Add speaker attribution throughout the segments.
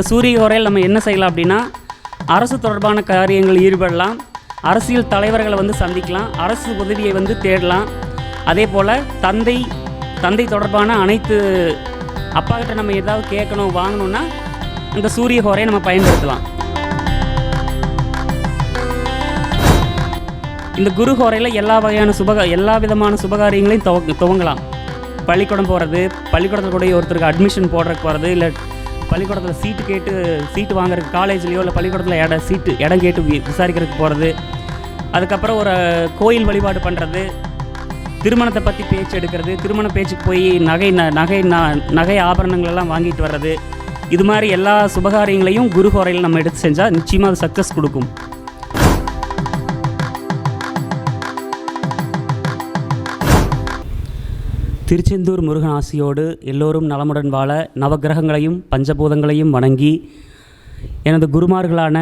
Speaker 1: இந்த சூரிய உரையில் நம்ம என்ன செய்யலாம் அப்படின்னா அரசு தொடர்பான காரியங்கள் ஈடுபடலாம். அரசியல் தலைவர்களை வந்து சந்திக்கலாம். அரசு உதவியை வந்து தேடலாம். அதே போல் தந்தை தந்தை தொடர்பான அனைத்து அப்பா கிட்ட நம்ம ஏதாவது கேட்கணும் வாங்கணும்னா இந்த சூரிய ஹோரையை நம்ம பயன்படுத்தலாம். இந்த குரு ஹோரையில் எல்லா வகையான சுபக எல்லா விதமான சுபகாரியங்களையும் துவ துவங்கலாம். பள்ளிக்கூடம் போகிறது பள்ளிக்கூடத்தில் கூட ஒருத்தருக்கு அட்மிஷன் போடுறதுக்கு போகிறது இல்லை பள்ளிக்கூடத்தில் சீட்டு கேட்டு சீட்டு வாங்குறதுக்கு காலேஜ்லேயோ இல்லை பள்ளிக்கூடத்தில் இடம் சீட்டு இடம் கேட்டு விசாரிக்கிறதுக்கு போகிறது அதுக்கப்புறம் ஒரு கோயில் வழிபாடு பண்ணுறது திருமணத்தை பற்றி பேச்சு எடுக்கிறது. திருமண பேச்சுக்கு போய் நகை ந நகை ந- நகை ஆபரணங்களெல்லாம் வாங்கிட்டு வர்றது. இது மாதிரி எல்லா சுபகாரியங்களையும் குரு குறையில் நம்ம எடுத்து செஞ்சால் நிச்சயமாக அது சக்ஸஸ் கொடுக்கும். திருச்செந்தூர் முருகன் ஆசியோடு எல்லோரும் நலமுடன் வாழ நவக்கிரகங்களையும் பஞ்சபூதங்களையும் வணங்கி எனது குருமார்களான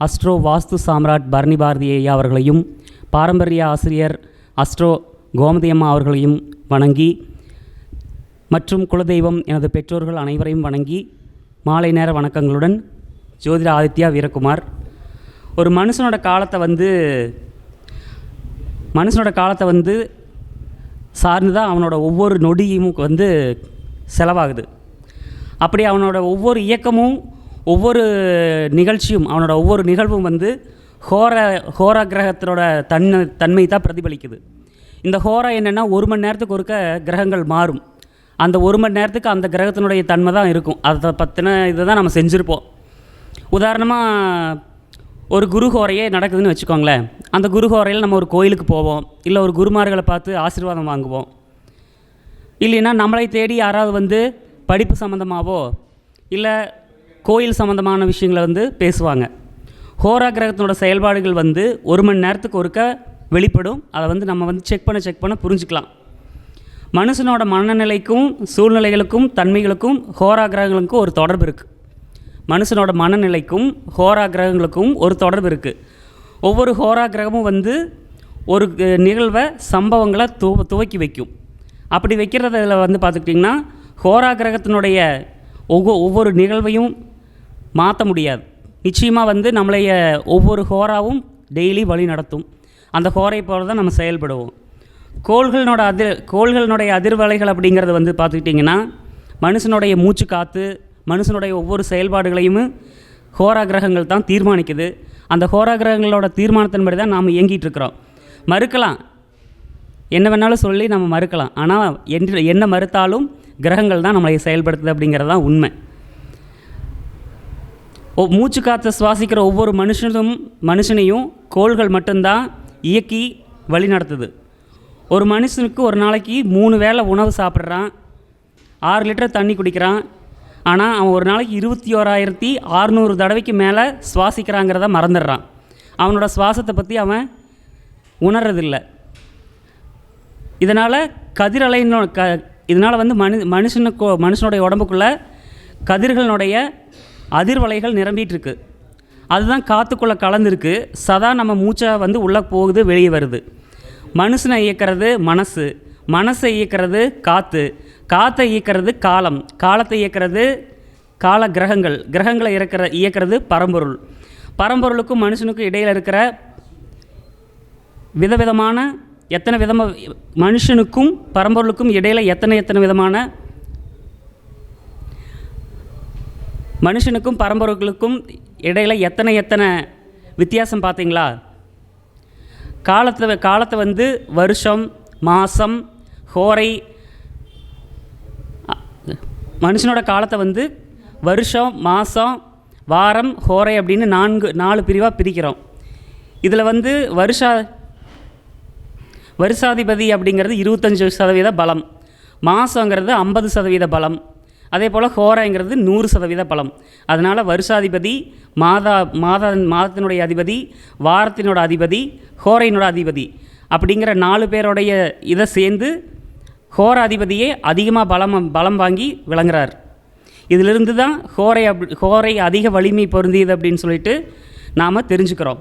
Speaker 1: அஸ்ட்ரோ வாஸ்து சாம்ராட் பரணி பாரதி ஐயா அவர்களையும் பாரம்பரிய ஆசிரியர் அஸ்ட்ரோ கோமதி அம்மா அவர்களையும் வணங்கி மற்றும் குலதெய்வம் எனது பெற்றோர்கள் அனைவரையும் வணங்கி மாலை நேர வணக்கங்களுடன் ஜோதிட ஆதித்யா வீரகுமார். ஒரு மனுஷனோட காலத்தை வந்து மனுஷனோட காலத்தை வந்து சார்ந்து தான் அவனோட ஒவ்வொரு நொடியும் வந்து செலவாகுது. அப்படி அவனோட ஒவ்வொரு இயக்கமும் ஒவ்வொரு நிகழ்ச்சியும் அவனோட ஒவ்வொரு நிகழ்வும் வந்து ஹோர ஹோரா கிரகத்தினோட தன்மை தன்மை தான் பிரதிபலிக்குது. இந்த ஹோரா என்னென்னா ஒரு மணி நேரத்துக்கு ஒருக்க கிரகங்கள் மாறும். அந்த ஒரு மணி நேரத்துக்கு அந்த கிரகத்தினுடைய தன்மை தான் இருக்கும். அதை பற்றின இதை தான் நம்ம செஞ்சுருப்போம். உதாரணமாக ஒரு குரு ஹோரையே நடக்குதுன்னு வச்சுக்கோங்களேன். அந்த குரு ஹோரையில் நம்ம ஒரு கோயிலுக்கு போவோம். இல்லை ஒரு குருமார்களை பார்த்து ஆசீர்வாதம் வாங்குவோம். இல்லைன்னா நம்மளை தேடி யாராவது வந்து படிப்பு சம்மந்தமாகவோ இல்லை கோயில் சம்மந்தமான விஷயங்களை வந்து பேசுவாங்க. ஹோரா கிரகத்தினோட செயல்பாடுகள் வந்து ஒரு மணி நேரத்துக்கு ஒருக்க வெளிப்படும். அதை வந்து நம்ம வந்து செக் பண்ண செக் பண்ண புரிஞ்சுக்கலாம். மனுஷனோட மனநிலைக்கும் சூழ்நிலைகளுக்கும் தன்மைகளுக்கும் ஹோரா கிரகங்களுக்கும் ஒரு தொடர்பு இருக்குது மனுஷனோட மனநிலைக்கும் ஹோரா கிரகங்களுக்கும் ஒரு தொடர்பு இருக்குது ஒவ்வொரு ஹோரா கிரகமும் வந்து ஒரு நிகழ்வை சம்பவங்களை து துவக்கி வைக்கும். அப்படி வைக்கிறதுல வந்து பார்த்துக்கிட்டிங்கன்னா ஹோரா கிரகத்தினுடைய ஒவ்வொ ஒவ்வொரு நிகழ்வையும் மாற்ற முடியாது. நிச்சயமாக வந்து நம்மளைய ஒவ்வொரு ஹோராவும் டெய்லி வழி நடத்தும். அந்த ஹோரை போல தான் நம்ம செயல்படுவோம். கோள்களோட அதிர் கோள்களினுடைய அதிர்வலைகள் அப்படிங்கிறது வந்து பார்த்துக்கிட்டிங்கன்னா மனுஷனுடைய மூச்சு காற்று மனுஷனுடைய ஒவ்வொரு செயல்பாடுகளையும் ஹோரா கிரகங்கள் தான் தீர்மானிக்குது. அந்த ஹோரா கிரகங்களோட தீர்மானத்தின்படி தான் நாம் இயங்கிட்டு இருக்கிறோம் மறுக்கலாம். என்ன வேணாலும் சொல்லி நம்ம மறுக்கலாம். ஆனால் என்று என்ன மறுத்தாலும் கிரகங்கள் தான் நம்மளை செயல்படுத்துது அப்படிங்கிறது தான் உண்மை. ஓ மூச்சு காற்றை சுவாசிக்கிற ஒவ்வொரு மனுஷனும் மனுஷனையும் கோள்கள் மட்டும்தான் இயக்கி வழி நடத்துது ஒரு மனுஷனுக்கு ஒரு நாளைக்கு மூணு வேளை உணவு சாப்பிட்றான். ஆறு லிட்டர் தண்ணி குடிக்கிறான். ஆனால் அவன் ஒரு நாளைக்கு இருபத்தி ஓராயிரத்தி அறுநூறு தடவைக்கு மேலே சுவாசிக்கிறாங்கிறத மறந்துடுறான். அவனோட சுவாசத்தை பற்றி அவன் உணர்றதில்லை. இதனால் கதிரலைனோ க இதனால் வந்து மனு மனுஷனுக்கு மனுஷனுடைய உடம்புக்குள்ளே கதிர்களுடைய அதிர்வலைகள் நிரம்பிகிட்ருக்கு அதுதான் காற்றுக்குள்ளே கலந்துருக்கு. சதா நம்ம மூச்சை வந்து உள்ளே போகுது வெளியே வருது. மனுஷனை இயக்கிறது மனசு. மனசை இயக்கிறது காற்று காற்றை இயக்கிறது காலம். காலத்தை இயக்கிறது கால கிரகங்கள் கிரகங்களை இயக்கிற இயக்கிறது பரம்பொருள். பரம்பொருளுக்கும் மனுஷனுக்கும் இடையில் இருக்கிற விதவிதமான எத்தனை விதமாக மனுஷனுக்கும் பரம்பொருளுக்கும் இடையில் எத்தனை எத்தனை விதமான மனுஷனுக்கும் பரம்பொருளுக்கும் இடையில எத்தனை எத்தனை வித்தியாசம் பார்த்தீங்களா? காலத்தை காலத்தை வந்து வருஷம் மாதம் ஹோரை மனுஷனோட காலத்தை வந்து வருஷம் மாதம் வாரம் ஹோரை அப்படின்னு நான்கு நாலு பிரிவாக பிரிக்கிறோம். இதில் வந்து வருஷா வருஷாதிபதி அப்படிங்கிறது இருபத்தஞ்சி சதவீத பலம். மாதங்கிறது ஐம்பது சதவீத பலம். அதே போல் ஹோரைங்கிறது நூறு சதவீத பலம். அதனால் வருஷாதிபதி மாதா மாத மாதத்தினுடைய அதிபதி வாரத்தினோட அதிபதி ஹோரையினோட அதிபதி அப்படிங்கிற நாலு பேருடைய இதை சேர்ந்து ஹோராதிபதியே அதிகமாக பலம் பலம் வாங்கி விளங்குறார். இதிலிருந்து தான் ஹோரை அப் ஹோரை அதிக வலிமை பொருந்தியது அப்படின்னு சொல்லிட்டு நாம் தெரிஞ்சுக்கிறோம்.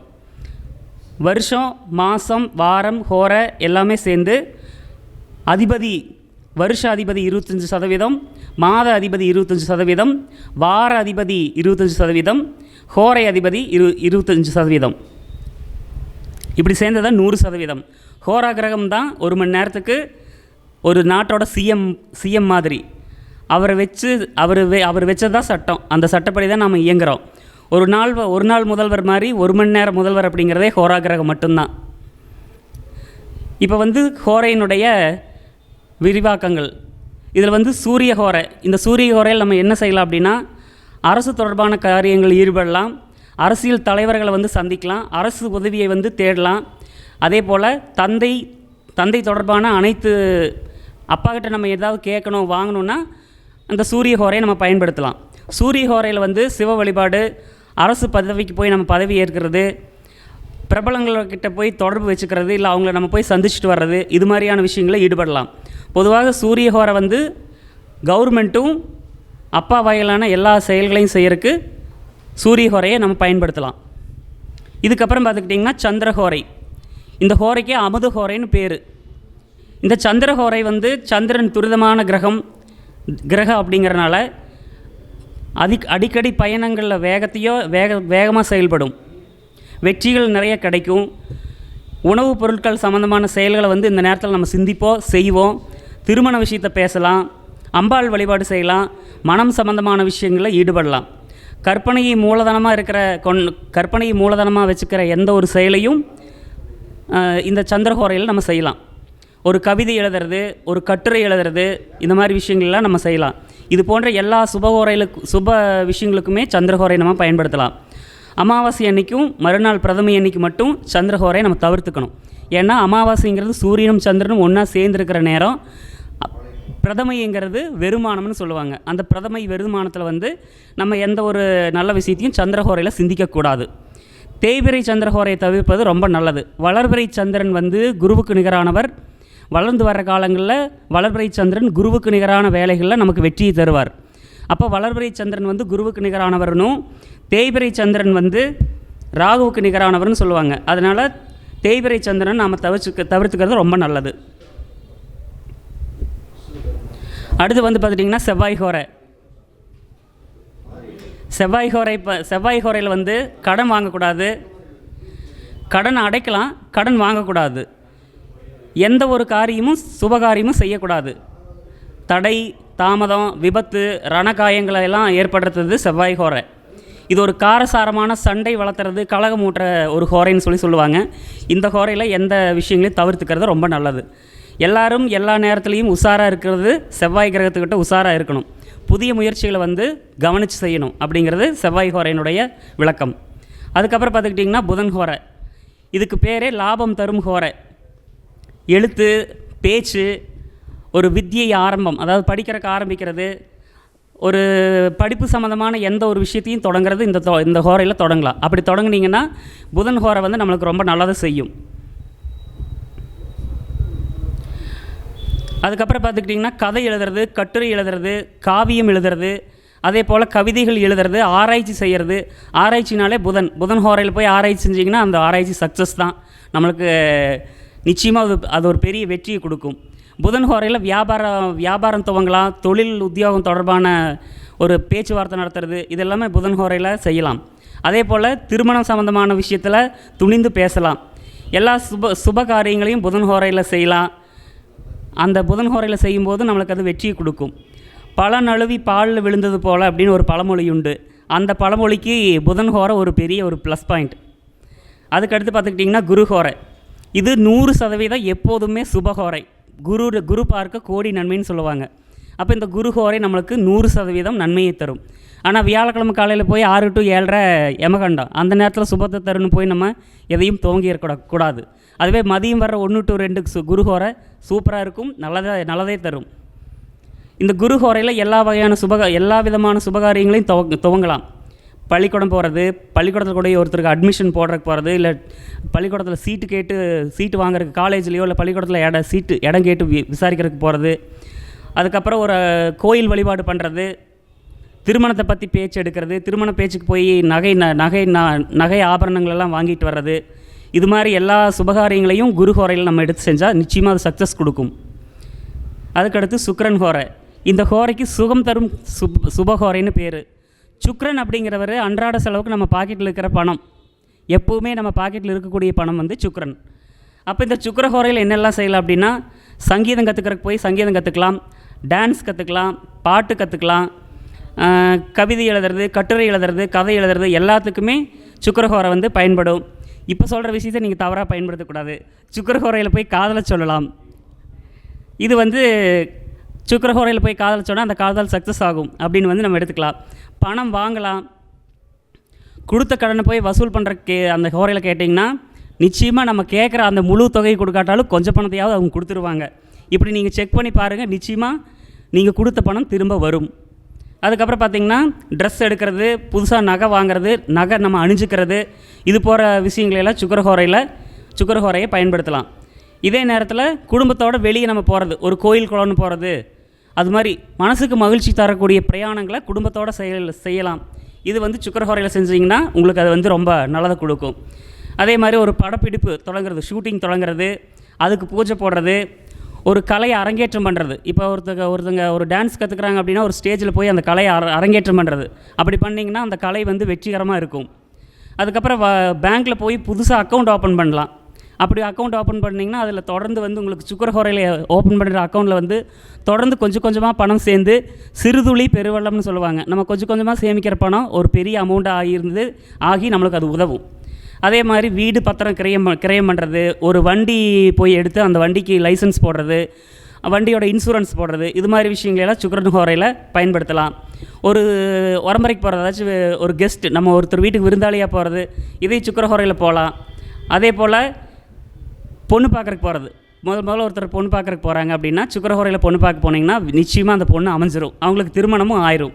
Speaker 1: வருஷம் மாதம் வாரம் ஹோர எல்லாமே சேர்ந்து அதிபதி வருஷ அதிபதி இருபத்தஞ்சி சதவீதம் மாத அதிபதி இருபத்தஞ்சி சதவீதம் வார அதிபதி இருபத்தஞ்சி சதவீதம் ஹோரை அதிபதி இரு இருபத்தஞ்சி சதவீதம். இப்படி சேர்ந்ததான் நூறு சதவீதம். ஹோரா கிரகம் தான் ஒரு மணி நேரத்துக்கு ஒரு நாட்டோட சிஎம் சிஎம் மாதிரி. அவரை வச்சு அவர் வே அவர் வச்சதான் சட்டம். அந்த சட்டப்படி தான் நாம் இயங்குகிறோம் ஒரு நாள் வ- ஒரு நாள் முதல்வர் மாதிரி ஒரு மணி நேரம் முதல்வர் அப்படிங்கிறதே ஹோராகிரகம் மட்டும்தான். இப்போ வந்து ஹோரையினுடைய விரிவாக்கங்கள். இதில் வந்து சூரிய ஹோரை. இந்த சூரிய ஹோரையில் நம்ம என்ன செய்யலாம் அப்படின்னா அரசு தொடர்பான காரியங்கள் ஈடுபடலாம். அரசியல் தலைவர்களை வந்து சந்திக்கலாம். அரசு உதவியை வந்து தேடலாம். அதே போல் தந்தை தந்தை தொடர்பான அனைத்து அப்பா கிட்ட நம்ம ஏதாவது கேட்கணும் வாங்கணும்னா அந்த சூரிய ஹோரையை நம்ம பயன்படுத்தலாம். சூரிய ஹோரையில் வந்து சிவ வழிபாடு அரசு பதவிக்கு போய் நம்ம பதவி ஏற்கிறது பிரபலங்கள்கிட்ட போய் தொடர்பு வச்சுக்கிறது இல்லை அவங்கள நம்ம போய் சந்திச்சுட்டு வர்றது இது மாதிரியான விஷயங்களை ஈடுபடலாம். பொதுவாக சூரிய ஹோரை வந்து கவர்மெண்ட்டும் அப்பா வகையிலான எல்லா செயல்களையும் செய்யறதுக்கு சூரிய ஹோரையை நம்ம பயன்படுத்தலாம். இதுக்கப்புறம் பார்த்துக்கிட்டிங்கன்னா சந்திரஹோரை இந்த ஹோரைக்கே அமுத ஹோரைன்னு பேர். இந்த சந்திரஹோரை வந்து சந்திரன் துரிதமான கிரகம் கிரகம் அப்படிங்கிறனால அதிக் அடிக்கடி பயணங்களில் வேகத்தையோ வேக வேகமாக செயல்படும். வெற்றிகள் நிறைய கிடைக்கும். உணவுப் பொருட்கள் சம்மந்தமான செயல்களை வந்து இந்த நேரத்தில் நம்ம சிந்திப்போம் செய்வோம் திருமண விஷயத்தை பேசலாம் அம்பாள் வழிபாடு செய்யலாம் மனம் சம்பந்தமான விஷயங்களில் ஈடுபடலாம். கற்பனையை மூலதனமாக இருக்கிற கொன் கற்பனையை மூலதனமாக வச்சுக்கிற எந்த ஒரு செயலையும் இந்த சந்திரஹோரையில் நம்ம செய்யலாம். ஒரு கவிதை எழுதுறது ஒரு கட்டுரை எழுதுறது இந்த மாதிரி விஷயங்கள்லாம் நம்ம செய்யலாம். இது போன்ற எல்லா சுபகோரைகளுக்கு சுப விஷயங்களுக்குமே சந்திரஹோரை நம்ம பயன்படுத்தலாம். அமாவாசை அன்னைக்கும் மறுநாள் பிரதமை அன்னைக்கு மட்டும் சந்திரகோரை நம்ம தவிர்த்துக்கணும். ஏன்னா அமாவாசைங்கிறது சூரியனும் சந்திரனும் ஒன்றா சேர்ந்துருக்கிற நேரம். அப்- பிரதமைங்கிறது வெறுமானம்னு சொல்லுவாங்க. அந்த பிரதமை வெறுமானத்தில் வந்து நம்ம எந்த ஒரு நல்ல விஷயத்தையும் சந்திரஹோரையில் சிந்திக்கக்கூடாது. தேய்பிரை சந்திரஹோரையை தவிர்ப்பது ரொம்ப நல்லது. வளர்பிறை சந்திரன் வந்து குருவுக்கு நிகரானவர். வளர்ந்து வர்ற காலங்களில் வளர்பிறை சந்திரன் குருவுக்கு நிகரான வேலைகளில் நமக்கு வெற்றியை தருவார். அப்போ வளர்பிறை சந்திரன் வந்து குருவுக்கு நிகரானவர்னும் தேய்பிறை சந்திரன் வந்து ராகுவுக்கு நிகரானவர்னு சொல்லுவாங்க. அதனால் தேய்பிறை சந்திரன் நாம் தவிர்த்துக்க தவிர்த்துக்கிறது ரொம்ப நல்லது. அடுத்து வந்து பார்த்துட்டிங்கன்னா செவ்வாய் ஹோரை செவ்வாய் ஹோரை இப்போ செவ்வாய் ஹோரையில் வந்து கடன் வாங்கக்கூடாது. கடன் அடைக்கலாம் கடன் வாங்கக்கூடாது. எந்த ஒரு காரியமும் சுபகாரியமும் செய்யக்கூடாது. தடை தாமதம் விபத்து ரணகாயங்களை எல்லாம் ஏற்படுத்துறது செவ்வாய் ஹோரை. இது ஒரு காரசாரமான சண்டை வளர்த்துறது கழகம் ஊட்டுற ஒரு ஹோரைன்னு சொல்லி சொல்லுவாங்க. இந்த ஹோரையில் எந்த விஷயங்களையும் தவிர்த்துக்கிறது ரொம்ப நல்லது. எல்லாரும் எல்லா நேரத்துலையும் உஷாராக இருக்கிறது செவ்வாய் கிரகத்துக்கிட்ட உஷாராக இருக்கணும். புதிய முயற்சிகளை வந்து கவனித்து செய்யணும் அப்படிங்கிறது செவ்வாய் ஹோரையினுடைய விளக்கம். அதுக்கப்புறம் பார்த்துக்கிட்டிங்கன்னா புதன் ஹோரை. இதுக்கு பேரே லாபம் தரும் ஹோரை. எழுத்து பேச்சு ஒரு வித்தியை ஆரம்பம் அதாவது படிக்கிறக்கு ஆரம்பிக்கிறது ஒரு படிப்பு சம்மந்தமான எந்த ஒரு விஷயத்தையும் தொடங்குறது இந்த தொ- இந்த ஹோரையில் தொடங்கலாம். அப்படி தொடங்குனீங்கன்னா புதன் ஹோரை வந்து நம்மளுக்கு ரொம்ப நல்லதாக செய்யும். அதுக்கப்புறம் பார்த்துக்கிட்டிங்கன்னா கதை எழுதுறது கட்டுரை எழுதுறது காவியம் எழுதுறது அதே போல் கவிதைகள் எழுதுறது ஆராய்ச்சி செய்கிறது ஆராய்ச்சினாலே புதன். புதன் ஹோரையில் போய் ஆராய்ச்சி செஞ்சிங்கன்னா அந்த ஆராய்ச்சி சக்ஸஸ் தான். நம்மளுக்கு நிச்சயமாக அது அது ஒரு பெரிய வெற்றியை கொடுக்கும். புதன் ஹோரையில் வியாபாரம் வியாபாரம் துவங்கலாம். தொழில் உத்தியோகம் தொடர்பான ஒரு பேச்சுவார்த்தை நடத்துறது. இதெல்லாமே புதன் ஹோரையில் செய்யலாம். அதே போல் திருமணம் சம்மந்தமான விஷயத்தில் துணிந்து பேசலாம். எல்லா சுப சுப காரியங்களையும் புதன் ஹோரையில் செய்யலாம். அந்த புதன் ஹோரையில் செய்யும்போது நம்மளுக்கு அது வெற்றியை கொடுக்கும். பல நழுவி பாலில் விழுந்தது போல் அப்படின்னு ஒரு பழமொழி உண்டு. அந்த பழமொழிக்கு புதன் ஹோரை ஒரு பெரிய ஒரு ப்ளஸ் பாயிண்ட் அதுக்கடுத்து பார்த்துக்கிட்டிங்கன்னா குரு ஹோரை. இது நூறு சதவீதம் எப்போதுமே சுபகோரை. குரு குரு பார்க்க கோடி நன்மைன்னு சொல்லுவாங்க. அப்போ இந்த குரு ஹோரை நம்மளுக்கு நூறு சதவீதம் நன்மையை தரும். ஆனால் வியாழக்கிழமை காலையில் போய் ஆறு டு ஏழரை எமகண்டம் அந்த நேரத்தில் சுபத்தை தருன்னு போய் நம்ம எதையும் துவங்கி கூடாது அதுவே மதியம் வர ஒன்று டு ரெண்டு சு குரு ஹோரை சூப்பராக இருக்கும் நல்லதாக நல்லதே தரும். இந்த குருகோரையில் எல்லா வகையான சுபக எல்லா விதமான சுபகாரியங்களையும் துவங்க துவங்கலாம். பள்ளிக்கூடம் போகிறது பள்ளிக்கூடத்தில் கூட ஒருத்தருக்கு அட்மிஷன் போடுறதுக்கு போகிறது இல்லை பள்ளிக்கூடத்தில் சீட்டு கேட்டு சீட்டு வாங்குறதுக்கு காலேஜ்லேயோ இல்லை பள்ளிக்கூடத்தில் இட சீட்டு இடம் கேட்டு வி விசாரிக்கிறதுக்கு போகிறது அதுக்கப்புறம் ஒரு கோயில் வழிபாடு பண்ணுறது திருமணத்தை பற்றி பேச்சு எடுக்கிறது திருமண பேச்சுக்கு போய் நகை ந நகை ந- நகை ஆபரணங்களெல்லாம் வாங்கிட்டு வர்றது. இது மாதிரி எல்லா சுபகாரியங்களையும் குரு ஹோரையில் நம்ம எடுத்து செஞ்சால் நிச்சயமாக அது சக்ஸஸ் கொடுக்கும். அதுக்கடுத்து சுக்கரன் ஹோரை. இந்த ஹோரைக்கு சுகம் தரும் சுப் சுபஹோரைன்னு பேர். சுக்ரன் அப்படிங்கிறவர் அன்றாட செலவுக்கு நம்ம பாக்கெட்டில் இருக்கிற பணம். எப்போவுமே நம்ம பாக்கெட்டில் இருக்கக்கூடிய பணம் வந்து சுக்ரன். அப்போ இந்த சுக்கரஹோரையில் என்னெல்லாம் செய்யலாம் அப்படின்னா சங்கீதம் கற்றுக்கிறக்கு போய் சங்கீதம் கற்றுக்கலாம் டான்ஸ் கற்றுக்கலாம் பாட்டு கற்றுக்கலாம் கவிதை எழுதுறது கட்டுரை எழுதுறது கதை எழுதுறது எல்லாத்துக்குமே சுக்கரஹோரை வந்து பயன்படும். இப்போ சொல்கிற விஷயத்தை நீங்கள் தவறாக பயன்படுத்தக்கூடாது. சுக்கரஹோரையில் போய் காதலை சொல்லலாம். இது வந்து சுக்கரஹோரையில் போய் காதல் சொன்னால் அந்த காதல் சக்ஸஸ் ஆகும் அப்படின்னு வந்து நம்ம எடுத்துக்கலாம். பணம் வாங்கலாம். கொடுத்த கடனை போய் வசூல் பண்ணுற கே அந்த ஹோரையில் கேட்டிங்கன்னா நிச்சயமாக நம்ம கேட்குற அந்த முழு தொகையை கொடுக்காட்டாலும் கொஞ்சம் பணத்தையாவது அவங்க கொடுத்துருவாங்க. இப்படி நீங்கள் செக் பண்ணி பாருங்கள் நிச்சயமாக நீங்கள் கொடுத்த பணம் திரும்ப வரும். அதுக்கப்புறம் பார்த்தீங்கன்னா ட்ரெஸ் எடுக்கிறது புதுசாக நகை வாங்குறது நகை நம்ம அணிஞ்சுக்கிறது இது போகிற விஷயங்களெல்லாம் சுக்கரஹோரையில் சுக்கரஹோரையை பயன்படுத்தலாம். இதே நேரத்தில் குடும்பத்தோடு வெளியே நம்ம போகிறது ஒரு கோயில் குளம்னு போகிறது அது மாதிரி மனசுக்கு மகிழ்ச்சி தரக்கூடிய பிரயாணங்களை குடும்பத்தோடு செய்ய செய்யலாம். இது வந்து சுக்கரஹோரையில் செஞ்சீங்கன்னா உங்களுக்கு அது வந்து ரொம்ப நல்லதை கொடுக்கும். அதே மாதிரி ஒரு படப்பிடிப்பு தொடங்குறது ஷூட்டிங் தொடங்குறது அதுக்கு பூஜை போடுறது ஒரு கலையை அரங்கேற்றம் பண்ணுறது இப்போ ஒருத்தங்க ஒருத்தங்க ஒரு டான்ஸ் கற்றுக்குறாங்க அப்படின்னா ஒரு ஸ்டேஜில் போய் அந்த கலையை அர அரங்கேற்றம் பண்ணுறது அப்படி பண்ணிங்கன்னா அந்த கலை வந்து வெற்றிகரமாக இருக்கும். அதுக்கப்புறம் பேங்க்கில் போய் புதுசாக அக்கௌண்ட் ஓப்பன் பண்ணலாம். அப்படி அக்கௌண்ட் ஓப்பன் பண்ணிங்கன்னா அதில் தொடர்ந்து வந்து உங்களுக்கு சுக்கரஹோரையில் ஓப்பன் பண்ணுற அக்கௌண்ட்டில் வந்து தொடர்ந்து கொஞ்சம் கொஞ்சமாக பணம் சேர்ந்து சிறுதுளி பெருவெள்ளம்னு சொல்லுவாங்க. நம்ம கொஞ்சம் கொஞ்சமாக சேமிக்கிற பணம் ஒரு பெரிய அமௌண்ட்டாக ஆகியிருந்து ஆகி நம்மளுக்கு அது உதவும். அதே மாதிரி வீடு பத்திரம் கிரயம் கிரயம் பண்ணுறது ஒரு வண்டி போய் எடுத்து அந்த வண்டிக்கு லைசன்ஸ் போடுறது வண்டியோட இன்சூரன்ஸ் போடுறது இது மாதிரி விஷயங்களெல்லாம் சுக்கரன் ஹோரையில் பயன்படுத்தலாம். ஒரு உரம்பரைக்கு போகிறது ஏதாச்சும் ஒரு கெஸ்ட் நம்ம ஒருத்தர் வீட்டுக்கு விருந்தாளியாக போகிறது இதே சுக்கரஹோரையில் போகலாம் அதே போல் பொண்ணு பார்க்குறக்கு போகிறது முதல் முதல்ல ஒருத்தர் பொண்ணு பார்க்குறக்கு போகிறாங்க அப்படின்னா சுக்கரஹோரையில் பொண்ணு பார்க்க போனீங்கன்னா நிச்சயமாக அந்த பொண்ணு அமைஞ்சிரும். அவங்களுக்கு திருமணமும் ஆயிரும்.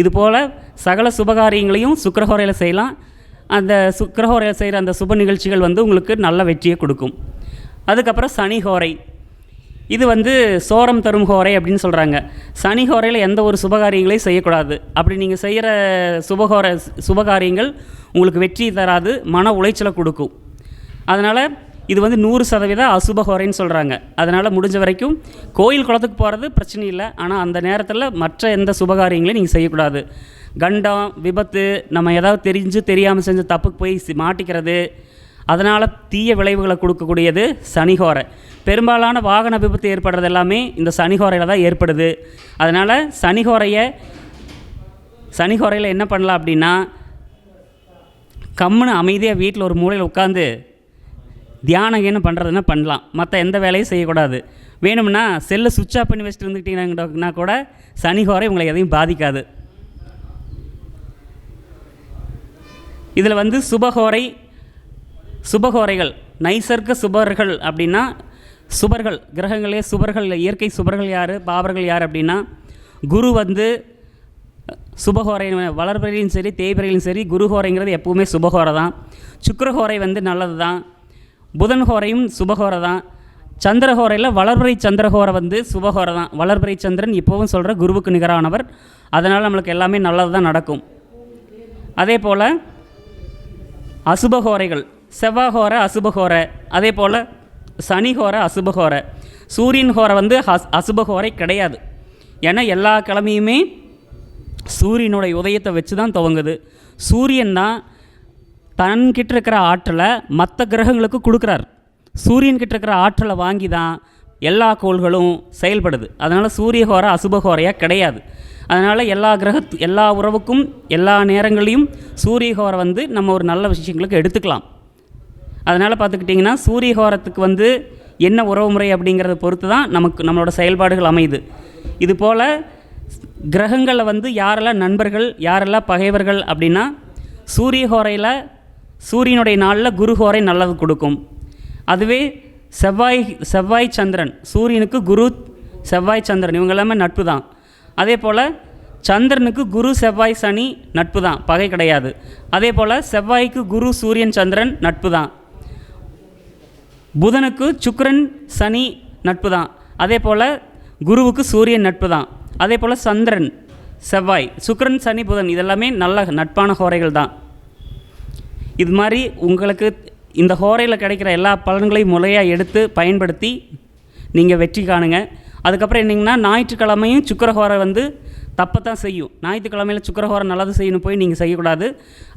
Speaker 1: இதுபோல் சகல சுபகாரியங்களையும் சுக்கரஹோரையில் செய்யலாம். அந்த சுக்கரஹோரையில் செய்கிற அந்த சுப நிகழ்ச்சிகள் வந்து உங்களுக்கு நல்ல வெற்றியை கொடுக்கும். அதுக்கப்புறம் சனி ஹோரை இது வந்து சோரம் தரும் ஹோரை அப்படின்னு சொல்கிறாங்க சனி ஹோரையில் எந்த ஒரு சுபகாரியங்களையும் செய்யக்கூடாது. அப்படி நீங்கள் செய்கிற சுபஹோர சுபகாரியங்கள் உங்களுக்கு வெற்றி தராது மன உளைச்சலை கொடுக்கும். அதனால் இது வந்து நூறு சதவீத குறைன்னு சொல்கிறாங்க அதனால் முடிஞ்ச வரைக்கும் கோயில் குளத்துக்கு போகிறது பிரச்சனை இல்லை. ஆனால் அந்த நேரத்தில் மற்ற எந்த சுபகாரியங்களையும் நீங்கள் செய்யக்கூடாது. கண்டம் விபத்து நம்ம ஏதாவது தெரிஞ்சு தெரியாமல் செஞ்ச தப்புக்கு போய் மாட்டிக்கிறது. அதனால் தீய விளைவுகளை கொடுக்கக்கூடியது சனிகோரை. பெரும்பாலான வாகன விபத்து ஏற்படுறது எல்லாமே இந்த சனிகோரையில் தான் ஏற்படுது. அதனால் சனிகோரையை சனிகோரையில் என்ன பண்ணலாம் அப்படின்னா கம்முன்னு அமைதியாக வீட்டில் ஒரு மூலையில் உட்காந்து தியானம் என்ன பண்ணுறதுன்னா பண்ணலாம். மற்ற எந்த வேலையும் செய்யக்கூடாது. வேணும்னா செல்லை சுவிட்ச் ஆஃப் பண்ணி வச்சுட்டு இருந்துக்கிட்டீங்கன்னா கூட சனிஹோரை உங்களை எதையும் பாதிக்காது. இதில் வந்து சுபஹோரை சுபஹோரைகள் நைசர்க்க சுபர்கள் அப்படின்னா சுபர்கள் கிரகங்களே சுபர்கள் இயற்கை சுபர்கள் யார் பாவர்கள் யார் அப்படின்னா குரு வந்து சுபஹோரை வளர்பிறையிலும் சரி தேய்பிறையிலும் சரி குருஹோரைங்கிறது எப்பவுமே சுபஹோரை தான் சுக்கரஹோரை வந்து நல்லது தான் புதன் ஹோரையும் சுபஹோரை தான். சந்திரஹோரையில் வளர்பிறை சந்திரஹோரை வந்து சுபஹோரை தான். வளர்பிறை சந்திரன் இப்போவும் சொல்கிற குருவுக்கு நிகரானவர். அதனால் நம்மளுக்கு எல்லாமே நல்லது தான் நடக்கும். அதே போல் அசுபஹோரைகள் செவ்வாய்ஹோரை அசுபஹோரை அதே போல் சனிஹோரை அசுபஹோரை சூரியன் ஹோரை வந்து அஸ் அசுபஹோரை கிடையாது. ஏன்னா எல்லா கிழமையுமே சூரியனுடைய உதயத்தை வச்சு தான் துவங்குது. சூரியன் தான் தன்கிட்ட இருக்கிற ஆற்றலை மற்ற கிரகங்களுக்கு கொடுக்குறார். சூரியன் கிட்ட இருக்கிற ஆற்றலை வாங்கி தான் எல்லா கோள்களும் செயல்படுது. அதனால் சூரியகோர அசுபகோரையாக கிடையாது. அதனால் எல்லா கிரக எல்லா உறவுக்கும் எல்லா நேரங்களையும் சூரியகோரை வந்து நம்ம ஒரு நல்ல விஷயங்களுக்கு எடுத்துக்கலாம். அதனால் பார்த்துக்கிட்டிங்கன்னா சூரியகோரத்துக்கு வந்து என்ன உறவுமுறை அப்படிங்கிறத பொறுத்து தான் நமக்கு நம்மளோட செயல்பாடுகள் அமையுது. இது போல் கிரகங்களில் வந்து யாரெல்லாம் நண்பர்கள் யாரெல்லாம் பகைவர்கள் அப்படின்னா சூரியகோரையில் சூரியனுடைய நாளில் குருஹோரை நல்லது கொடுக்கும். அதுவே செவ்வாய் செவ்வாய் சந்திரன் சூரியனுக்கு குரு செவ்வாய் சந்திரன் இவங்க எல்லாமே நட்பு தான் அதே போல் சந்திரனுக்கு குரு செவ்வாய் சனி நட்பு தான் பகை கிடையாது. அதே போல் செவ்வாய்க்கு குரு சூரியன் சந்திரன் நட்பு தான் புதனுக்கு சுக்கரன் சனி நட்பு தான் அதே போல் குருவுக்கு சூரியன் நட்பு தான் அதே போல் சந்திரன் செவ்வாய் சுக்கரன் சனி புதன் இதெல்லாமே நல்ல நட்பான ஹோரைகள் தான் இது மாதிரி உங்களுக்கு இந்த ஹோரையில் கிடைக்கிற எல்லா பலன்களையும் முறையாக எடுத்து பயன்படுத்தி நீங்கள் வெற்றி காணுங்க. அதுக்கப்புறம் என்னிங்கன்னா ஞாயிற்றுக்கிழமையும் சுக்கரஹோரை வந்து தப்பத்தான் செய்யும். ஞாயிற்றுக்கிழமையில் சுக்கரஹோரை நல்லது செய்யணும் போய் நீங்கள் செய்யக்கூடாது.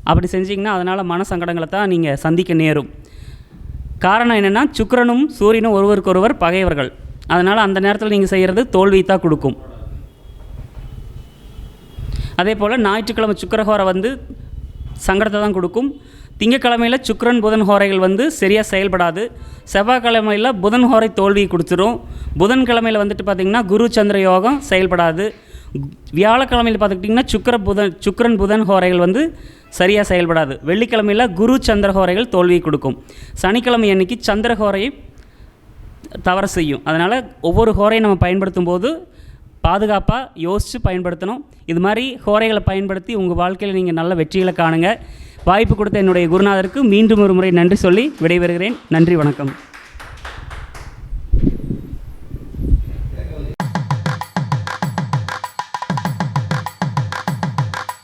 Speaker 1: அப்படி செஞ்சிங்கன்னா அதனால் மன சங்கடங்களை தான் நீங்கள் சந்திக்க நேரும். காரணம் என்னென்னா சுக்கிரனும் சூரியனும் ஒருவருக்கொருவர் பகைவர்கள். அதனால் அந்த நேரத்தில் நீங்கள் செய்கிறது தோல்வி தான் கொடுக்கும். அதே போல் ஞாயிற்றுக்கிழமை சுக்கரஹோரை வந்து சங்கடத்தை தான் கொடுக்கும். திங்கக்கிழமையில் சுக்ரன் புதன் ஹோரைகள் வந்து சரியாக செயல்படாது. செவ்வாய்க்கிழமையில் புதன் ஹோரை தோல்வி கொடுத்துரும். புதன்கிழமையில் வந்துட்டு பார்த்திங்கன்னா குரு சந்திர யோகம் செயல்படாது. வியாழக்கிழமையில் பார்த்துக்கிட்டிங்கன்னா சுக்கர புதன் சுக்கரன் புதன் ஹோரைகள் வந்து சரியாக செயல்படாது. வெள்ளிக்கிழமையில் குரு சந்திர ஹோரைகள் தோல்வி கொடுக்கும். சனிக்கிழமை அன்னைக்கு சந்திர ஹோரையை தவறு செய்யும். அதனால் ஒவ்வொரு ஹோரையும் நம்ம பயன்படுத்தும் போது பாதுகாப்பாக யோசித்து பயன்படுத்தணும். இது மாதிரி ஹோரைகளை பயன்படுத்தி உங்கள் வாழ்க்கையில் நீங்கள் நல்ல வெற்றிகளை காணுங்கள் வாய்ப்பு கொடுத்த என்னுடைய குருநாதருக்கு மீண்டும் ஒரு முறை நன்றி சொல்லி விடைபெறுகிறேன். நன்றி வணக்கம்.